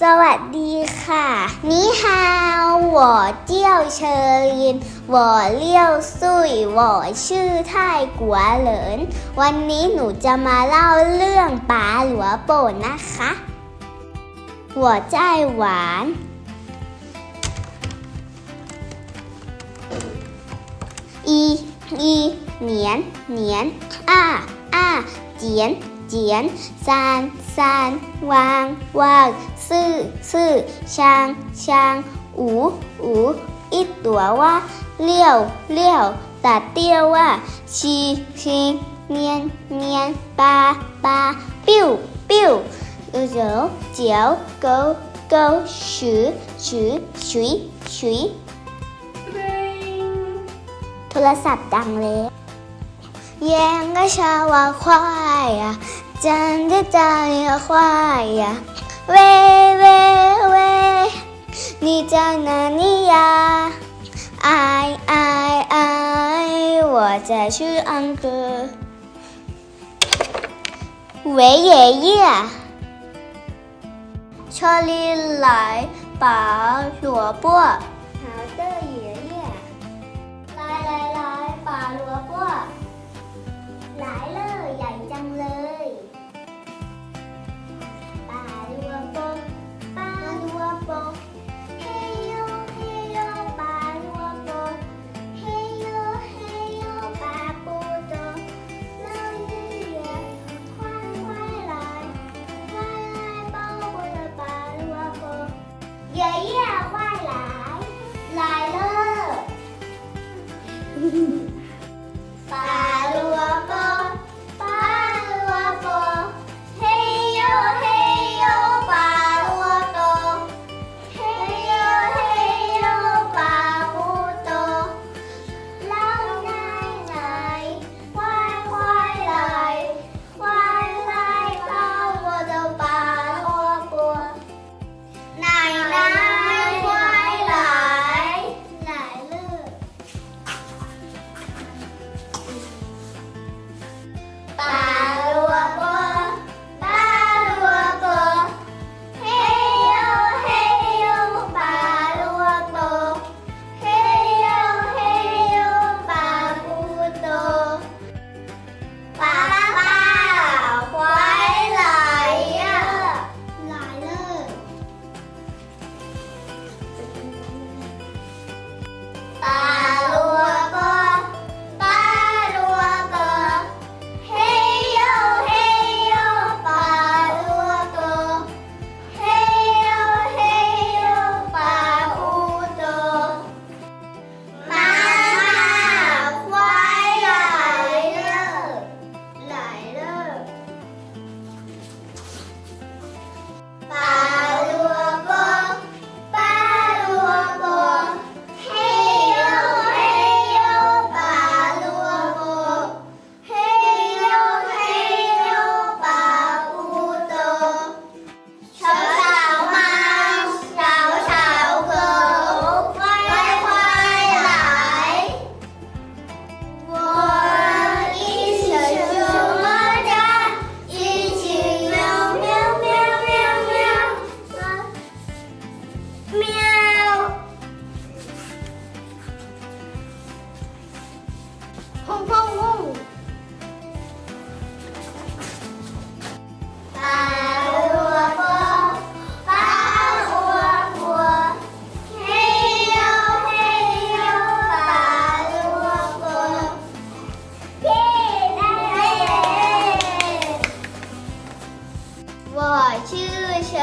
สวัสดีค่ะนี่ฮาวหวอเจี้ยวเชอรินหวอเลี้ยวซุยหวอชื่อท่ายกัวเหลิน วันนี้หนูจะมาเล่าเรื่องป๋าหลัวโป่นนะคะหวอใจหวานอีอีเหนียนเหนียนอ้าอ้าเจียน จียน ซานซานวางวางซื่อซื่อช้างช้างอูอูอีตัวว่าเลี้ยวเลี้ยวตัดเตี้ยวว่าชีชีเนียนเนียนปาปาปิ้วปิ้วเจ๋วเจียวเกาเกาชือชือชุยชุยโทรศัพท์ดังเลยแย่งก็ชาวาควายอะจันจะจายควายอะ 站在大莲花呀，喂喂喂，你在哪里呀？哎哎哎，我在去安哥。喂爷爷，这里来拔萝卜。 เยี่ยว่ายหลาย หลายเลย 我是小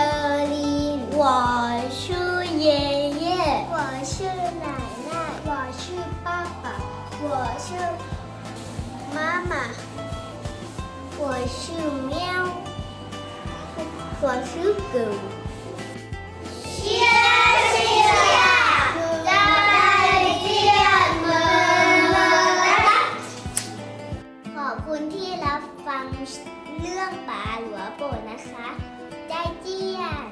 丽我是爷爷我是奶奶我是爸爸我是妈妈我是喵我是狗。ังเรื่องป่าหลวงโปนะคะ ใจเจียน